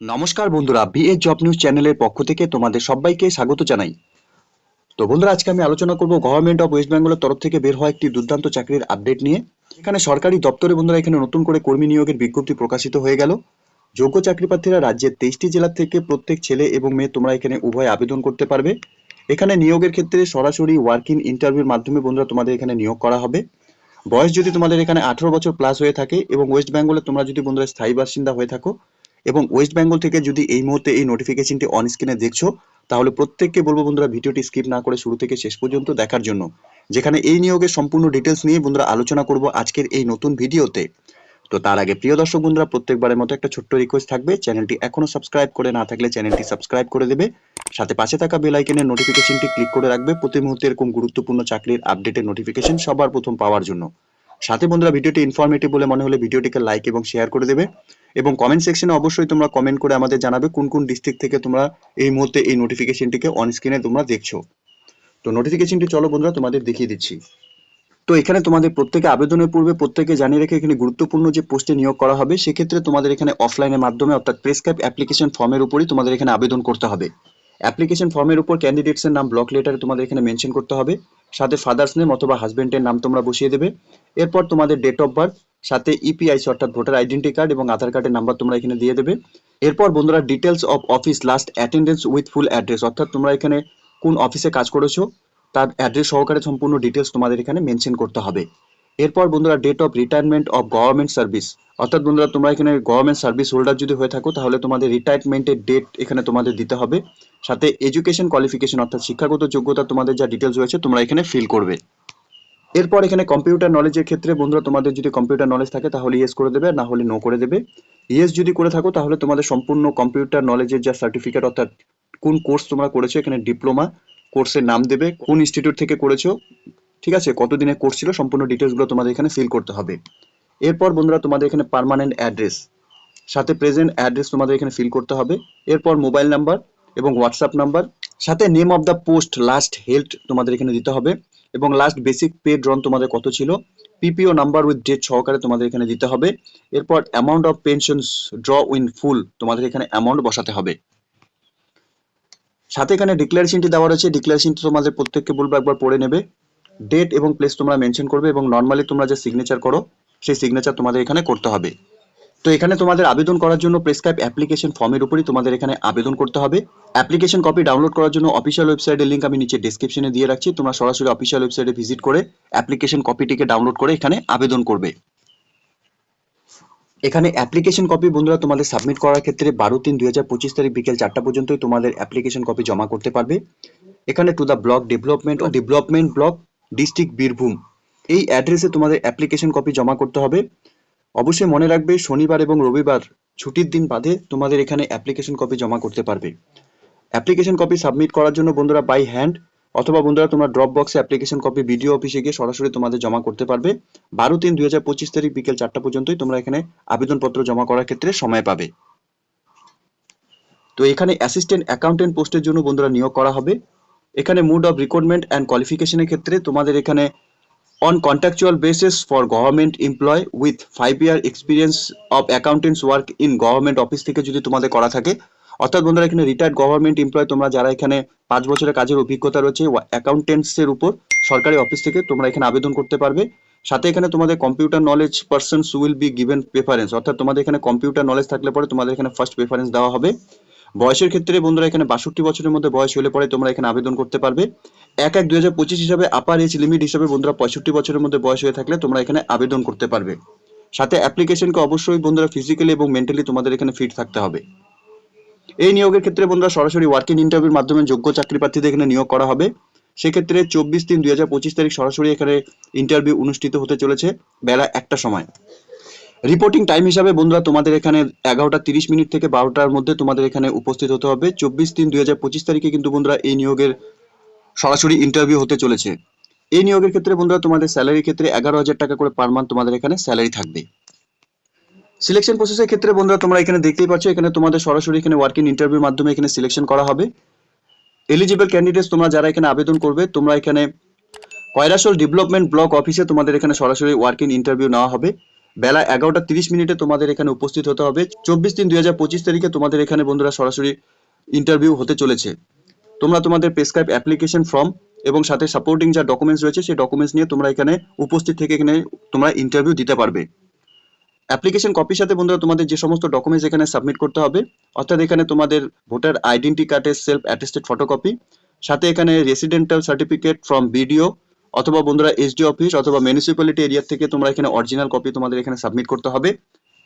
নমস্কার বন্ধুরা, BA job news চ্যানেলের পক্ষ থেকে তোমাদের সবাইকে স্বাগত জানাই। তো বন্ধুরা, আজকে আমি আলোচনা করব গভর্নমেন্ট অফ ওয়েস্ট বেঙ্গলের তরফ থেকে বের হওয়া একটি দুর্দান্ত চাকরির আপডেট নিয়ে। এখানে সরকারি দপ্তরে বন্ধুরা, এখানে নতুন করে কর্মী নিয়োগের বিজ্ঞপ্তি প্রকাশিত হয়ে গেল। যোগ্য চাকরি প্রার্থীরা রাজ্যের তেইশটি জেলা থেকে প্রত্যেক ছেলে এবং মেয়ে তোমরা এখানে উভয় আবেদন করতে পারবে। এখানে নিয়োগের ক্ষেত্রে সরাসরি ওয়ার্কিং ইন্টারভিউর মাধ্যমে বন্ধুরা, তোমাদের এখানে নিয়োগ করা হবে। বয়স যদি তোমাদের এখানে আঠারো বছর প্লাস হয়ে থাকে এবং ওয়েস্ট বেঙ্গলে তোমরা যদি বন্ধুরা স্থায়ী বাসিন্দা হয়ে থাকো এবং ওয়েস্ট বেঙ্গল থেকে যদি এই মুহূর্তে এই নোটিফিকেশনটি অন স্ক্রিনে দেখছ, তাহলে প্রত্যেককে বলব বন্ধুরা, ভিডিওটি স্কিপ না করে শুরু থেকে শেষ পর্যন্ত দেখার জন্য। যেখানে এই নিয়োগের সম্পূর্ণ ডিটেলস নিয়ে বন্ধুরা আলোচনা করব আজকের এই নতুন ভিডিওতে। তো তার আগে প্রিয় দর্শক বন্ধুরা, প্রত্যেকবারের মতো একটা ছোট্ট রিকোয়েস্ট থাকবে। চ্যানেলটি এখনও সাবস্ক্রাইব করে না থাকলে চ্যানেলটি সাবস্ক্রাইব করে দেবে। সাথে পাশে থাকা বেল আইকনের নোটিফিকেশনটি ক্লিক করে রাখবে। প্রতি মুহূর্তে এরকম গুরুত্বপূর্ণ চাকরির আপডেটের নোটিফিকেশন সবার প্রথম পাওয়ার জন্য। সাথে বন্ধুরা ভিডিওটি ইনফরমেটিভ বলে মনে হলে ভিডিওটিকে লাইক এবং শেয়ার করে দেবে। এবং কমেন্ট সেকশনে অবশ্যই তোমরা কমেন্ট করে আমাদের জানাবে কোন কোন ডিস্ট্রিক্ট থেকে তোমরা এই মুহূর্তে এই নোটিফিকেশনটিকে অন স্ক্রিনে তোমরা দেখছ। তো নোটিফিকেশনটি চলো বন্ধুরা তোমাদের দেখিয়ে দিচ্ছি। তো এখানে তোমাদের প্রত্যেকে আবেদনের পূর্বে প্রত্যেকে জানিয়ে রেখে এখানে গুরুত্বপূর্ণ যে পোস্টে নিয়োগ করা হবে, সেক্ষেত্রে তোমাদের এখানে অফলাইনের মাধ্যমে অর্থাৎ প্রেসক্রাইব অ্যাপ্লিকেশন ফর্মের উপরই তোমাদের এখানে আবেদন করতে হবে। অ্যাপ্লিকেশন ফর্মের উপর ক্যান্ডিডেটসের নাম ব্লক লেটারে তোমাদের এখানে মেনশন করতে হবে। সাথে ফাদার্স নেম অথবা হাজবেন্ডের নাম তোমরা বসিয়ে দেবে। এরপর তোমাদের ডেট অফ বার্থ সাথে ইপিআইসি অর্থাৎ ভোটার আইডেন্টি কার্ড এবং আধার কার্ডের নাম্বার তোমরা এখানে দিয়ে দেবে। এরপর বন্ধুরা details of office last attendance with full address অর্থাৎ তোমরা এখানে কোন অফিসে কাজ করেছ, তার অ্যাড্রেস সহকারে সম্পূর্ণ ডিটেলস তোমাদের এখানে মেনশন করতে হবে। এরপর বন্ধুরা date of retirement of government service অর্থাৎ বন্ধুরা তোমরা এখানে গভর্নমেন্ট সার্ভিস হোল্ডার যদি হয়ে থাকো, তাহলে তোমাদের রিটায়ারমেন্টের ডেট এখানে তোমাদের দিতে হবে। সাথে এডুকেশন কোয়ালিফিকেশন অর্থাৎ শিক্ষাগত যোগ্যতা তোমাদের যা ডিটেলস রয়েছে, তোমরা এখানে ফিল করবে। এরপর এখানে কম্পিউটার নলেজের ক্ষেত্রে বন্ধুরা, তোমাদের যদি কম্পিউটার নলেজ থাকে, তাহলে ইয়েস করে দেবে, না হলে নো করে দেবে। ইয়েস যদি করে থাকো, তাহলে তোমাদের সম্পূর্ণ কম্পিউটার নলেজের যা সার্টিফিকেট অর্থাৎ কোন কোর্স তোমরা করেছ, এখানে ডিপ্লোমা কোর্সের নাম দেবে, কোন ইনস্টিটিউট থেকে করেছ, ঠিক আছে? কতদিনের কোর্স ছিল, সম্পূর্ণ ডিটেলসগুলো তোমাদের এখানে ফিল করতে হবে। এরপর বন্ধুরা, তোমাদের এখানে পার্মানেন্ট অ্যাড্রেস সাথে প্রেজেন্ট অ্যাড্রেস তোমাদের এখানে ফিল করতে হবে। এরপর মোবাইল নাম্বার এবং হোয়াটসঅ্যাপ নাম্বার সাথে name of the post last held তোমাদের এখানে দিতে হবে এবং লাস্ট বেসিক পে ড্রন তোমাদের কত ছিল? পিপিও নাম্বার উইথ ডেট সহকারে তোমাদের এখানে দিতে হবে। এরপর amount of pensions draw in full তোমাদের এখানে অ্যামাউন্ট বসাতে হবে। সাথে এখানে ডিক্লারেশনটি দেওয়া রয়েছে। ডিক্লারেশনটি তোমাদের প্রত্যেককে বলব, একবার পড়ে নেবে। ডেট এবং প্লেস তোমরা মেনশন করবে এবং নর্মালি তোমরা যে সিগনেচার করো, সেই সিগনেচার তোমাদের এখানে করতে হবে। তো এখানে তোমাদের আবেদন করার জন্য প্রেসক্রাইব অ্যাপ্লিকেশন ফর্মের উপরই তোমাদের এখানে আবেদন করতে হবে। অ্যাপ্লিকেশন কপি ডাউনলোড করার জন্য অফিসিয়াল ওয়েবসাইটের লিঙ্ক আমি নিচে ডেসক্রিপশনে দিয়ে রাখছি। তোমরা সরাসরি অফিসিয়াল ওয়েবসাইটে ভিজিট করে অ্যাপ্লিকেশন কপিটিকে ডাউনলোড করে এখানে আবেদন করবে। এখানে অ্যাপ্লিকেশন কপি বন্ধুরা তোমাদের সাবমিট করার ক্ষেত্রে বারো তিন দুই হাজার পঁচিশ তারিখ বিকেল চারটা পর্যন্তই তোমাদের অ্যাপ্লিকেশন কপি জমা করতে পারবে। এখানে টু দ্য ব্লক ডেভেলপমেন্ট ও ডেভেলপমেন্ট ব্লক ডিস্ট্রিক্ট বীরভূম। এই অ্যাড্রেসে তোমাদের অ্যাপ্লিকেশন কপি জমা করতে হবে। অবশ্যই মনে রাখবে, শনিবার এবং রবিবার ছুটির দিন বাদে তোমাদের এখানে অ্যাপ্লিকেশন কপি জমা করতে পারবে। অ্যাপ্লিকেশন কপি সাবমিট করার জন্য বন্ধুরা বাই হ্যান্ড অথবা বন্ধুরা তোমরা ড্রপ বক্সে অ্যাপ্লিকেশন কপি বিডিও অফিসে গিয়ে সরাসরি তোমাদের জমা করতে পারবে। বারো তিন দুই হাজার পঁচিশ তারিখ বিকেল চারটা পর্যন্তই তোমরা এখানে আবেদনপত্র জমা করার ক্ষেত্রে সময় পাবে। তো এখানে অ্যাসিস্ট্যান্ট অ্যাকাউন্টেন্ট পোস্টের জন্য বন্ধুরা নিয়োগ করা হবে। এখানে মুড অফ রিক্রুটমেন্ট অ্যান্ড কোয়ালিফিকেশনের ক্ষেত্রে তোমাদের এখানে on contractual basis for government employ with five year experience of accountants work in government office থেকে যদি তোমাদের করা থাকে। অর্থাৎ বন্ধুরা, এখানে রিটায়ার্ড গভর্নমেন্ট এমপ্লয় তোমরা যারা এখানে পাঁচ বছরের কাজের অভিজ্ঞতা রয়েছে অ্যাকাউন্টেন্টসের উপর সরকারি অফিস থেকে তোমরা এখানে আবেদন করতে পারবে। সাথে এখানে তোমাদের computer knowledge persons will be given preference অর্থাৎ তোমাদের এখানে কম্পিউটার নলেজ থাকলে পরে তোমাদের এখানে ফার্স্ট প্রেফারেন্স দেওয়া হবে। বয়সের ক্ষেত্রে বন্ধুরা এখানে বাষট্টি বছরের মধ্যে বয়স হলে পরে তোমরা এখানে আবেদন করতে পারবে। এক এক দুই হিসাবে আপার এজ লিমিট হিসাবে বন্ধুরা পঁয়ষট্টি বছরের মধ্যে বয়স হয়ে থাকলে তোমরা এখানে আবেদন করতে পারবে। সাথে অ্যাপ্লিকেশনকে অবশ্যই বন্ধুরা ফিজিক্যালি এবং মেন্টালি তোমাদের এখানে ফিট থাকতে হবে। এই নিয়োগের ক্ষেত্রে বন্ধুরা সরাসরি ওয়ার্কিং ইন্টারভিউর মাধ্যমে যোগ্য চাকরি প্রার্থীদের এখানে নিয়োগ করা হবে। সেক্ষেত্রে চব্বিশ তিন দুই তারিখ সরাসরি এখানে ইন্টারভিউ অনুষ্ঠিত হতে চলেছে বেলা একটা সময়। রিপোর্টিং টাইম হিসাবে বন্ধুরা, তোমাদের এখানে এগারোটা তিরিশ মিনিট থেকে বারোটার মধ্যে তোমাদের এখানে উপস্থিত হতে হবে। চব্বিশ তিন দুই তারিখে কিন্তু বন্ধুরা এই নিয়োগের সরাসরি ইন্টারভিউ হতে চলেছে। এই নিয়োগের ক্ষেত্রে বন্ধুরা, তোমাদের স্যালারির ক্ষেত্রে এগারো হাজার টাকা করে পার মান্থ তোমাদের এখানে স্যালারি থাকবে। সিলেকশন প্রসেসের ক্ষেত্রে বন্ধুরা, তোমরা এখানে দেখতেই পাচ্ছ, এখানে তোমাদের সরাসরি এখানে ওয়ার্কিং ইন্টারভিউর মাধ্যমে এখানে সিলেকশন করা হবে। এলিজিবল ক্যান্ডিডেটস তোমরা যারা এখানে আবেদন করবে, তোমরা এখানে কয়রাসল ডেভেলপমেন্ট ব্লক অফিসে তোমাদের এখানে সরাসরি ওয়ার্কিং ইন্টারভিউ নেওয়া হবে। বেলা এগারোটা তিরিশ মিনিটে তোমাদের এখানে উপস্থিত হতে হবে। চব্বিশ তিন দুই তারিখে তোমাদের এখানে বন্ধুরা সরাসরি ইন্টারভিউ হতে চলেছে। তোমরা তোমাদের প্রেসক্রাইব অ্যাপ্লিকেশন ফর্ম এবং সাথে সাপোর্টিং যা ডকুমেন্টস রয়েছে, সেই ডকুমেন্টস নিয়ে তোমরা এখানে উপস্থিত থেকে এখানে তোমরা ইন্টারভিউ দিতে পারবে। অ্যাপ্লিকেশন কপির সাথে বন্ধুরা তোমাদের যে সমস্ত ডকুমেন্টস এখানে সাবমিট করতে হবে, অর্থাৎ এখানে তোমাদের ভোটার আইডেন্টি কার্ডের সেলফ অ্যাটেস্টেড ফটোকপি সাথে এখানে রেসিডেন্টাল সার্টিফিকেট ফ্রম বিডিও অথবা বন্ধুরা এসডি অফিস অথবা মিউনিসিপ্যালিটি এরিয়া থেকে তোমরা এখানে অরিজিনাল কপি তোমাদের এখানে সাবমিট করতে হবে।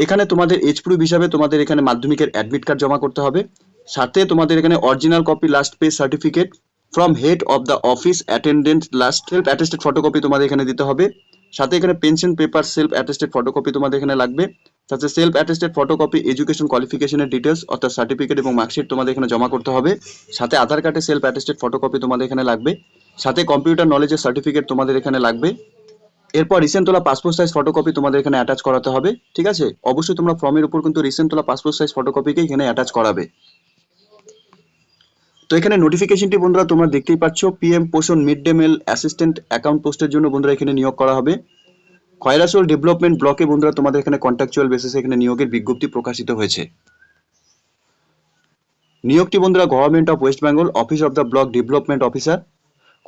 এখানে তোমাদের এজ প্রুফ হিসাবে তোমাদের এখানে মাধ্যমিকের অ্যাডমিট কার্ড জমা করতে হবে। সাথে তোমাদের এখানে original copy last page certificate from head of the office attendant last self attested photocopy তোমাদের এখানে দিতে হবে। সাথে এখানে pension paper self attested photocopy তোমাদের এখানে লাগবে। সাথে সেলফ অ্যাটেস্টেড ফটোকপি এডুকেশন কোয়ালিফিকেশনের ডিটেলস অর্থাৎ সার্টিফিকেট এবং মার্কশিট তোমাদের এখানে জমা করতে হবে। সাথে আধার কার্ডের সেলফ অ্যাটেস্টেড ফটোকপি তোমাদের এখানে লাগবে। সাথে কম্পিউটার নলেজের সার্টিফিকেট তোমাদের এখানে লাগবে। এরপর রিসেন্ট তোলা পাসপোর্ট সাইজ ফটোকপি তোমাদের এখানে অ্যাটাচ করাতে হবে, ঠিক আছে? অবশ্যই তোমরা ফর্মের উপর কিন্তু রিসেন্ট তোলা পাসপোর্ট সাইজ ফটোকপিকে এখানে অ্যাটাচ করাবে। তো এখানে নোটিফিকেশনটি বন্ধুরা তোমরা দেখতেই পাচ্ছ PM Poshan mid day meal assistant account পোস্টের জন্য বন্ধুরা এখানে নিয়োগ করা হবে। খয়রাসোল ডেভেলপমেন্ট ব্লকে বন্ধুরা তোমাদের এখানে কন্ট্রাকচুয়াল বেসিসে এখানে নিয়োগের বিজ্ঞপ্তি প্রকাশিত হয়েছে। নিয়োগটি বন্ধুরা government of West Bengal office of the block development officer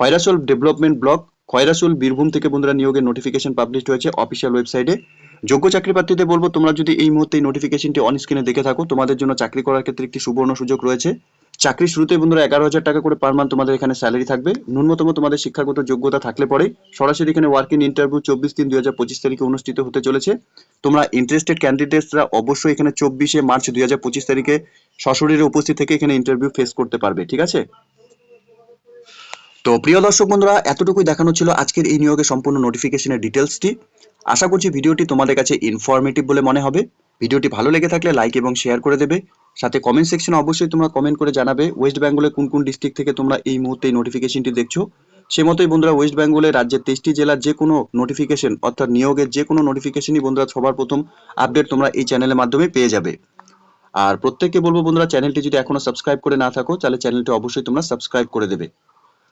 Khoyrasol development block, Khoyrasol Birbhum থেকে বন্ধুরা নিয়োগের নোটিফিকেশন পাবলিশ হয়েছে অফিসিয়াল ওয়েবসাইটে যোগ্য চাকরি প্রার্থীদের বলব, তোমরা যদি এই মুহূর্তে এই নোটিফিকেশনটি অন স্ক্রিনে দেখে থাকো, তোমাদের জন্য চাকরি করার ক্ষেত্রে একটি সুবর্ণ সুযোগ রয়েছে। চাকরি শুরুতে বন্ধুরা এগারো হাজার টাকা করে পার মান্থ তোমাদের এখানে স্যালারি থাকবে। ন্যূনতম তোমাদের শিক্ষাগত যোগ্যতা থাকলে পরে সরাসরি এখানে ওয়ার্ক ইন ইন্টারভিউ চব্বিশ তিন দুই হাজার পঁচিশ তারিখে অনুষ্ঠিত হতে চলেছে। তোমরা ইন্টারেস্টেড ক্যান্ডিডেটসরা অবশ্যই এখানে চব্বিশে মার্চ দুই হাজার পঁচিশ তারিখে সশরীরে উপস্থিত থেকে এখানে ইন্টারভিউ ফেস করতে পারবে, ঠিক আছে? তো প্রিয় দর্শক বন্ধুরা, এতটুকুই দেখানো ছিল আজকের এই নিয়োগের সম্পূর্ণ নোটিফিকেশনের ডিটেলসটি আশা করছি ভিডিওটি তোমাদের কাছে ইনফরমেটিভ বলে মনে হবে। ভিডিওটি ভালো লেগে থাকলে লাইক এবং শেয়ার করে দেবে। সাথে কমেন্ট সেকশনে অবশ্যই তোমরা কমেন্ট করে জানাবে ওয়েস্ট বেঙ্গলের কোন কোন ডিস্ট্রিক্ট থেকে তোমরা এই মুহূর্তে এই নোটিফিকেশনটি দেখছ। সে মতোই বন্ধুরা ওয়েস্ট বেঙ্গলের রাজ্যের তেইশটি জেলার যে কোনো নোটিফিকেশন অর্থাৎ নিয়োগের যে কোনো নোটিফিকেশনই বন্ধুরা সবার প্রথম আপডেট তোমরা এই চ্যানেলের মাধ্যমে পেয়ে যাবে। আর প্রত্যেককে বলব বন্ধুরা চ্যানেলটি যদি এখনও সাবস্ক্রাইব করে না থাকো, তাহলে চ্যানেলটি অবশ্যই তোমরা সাবস্ক্রাইব করে দেবে।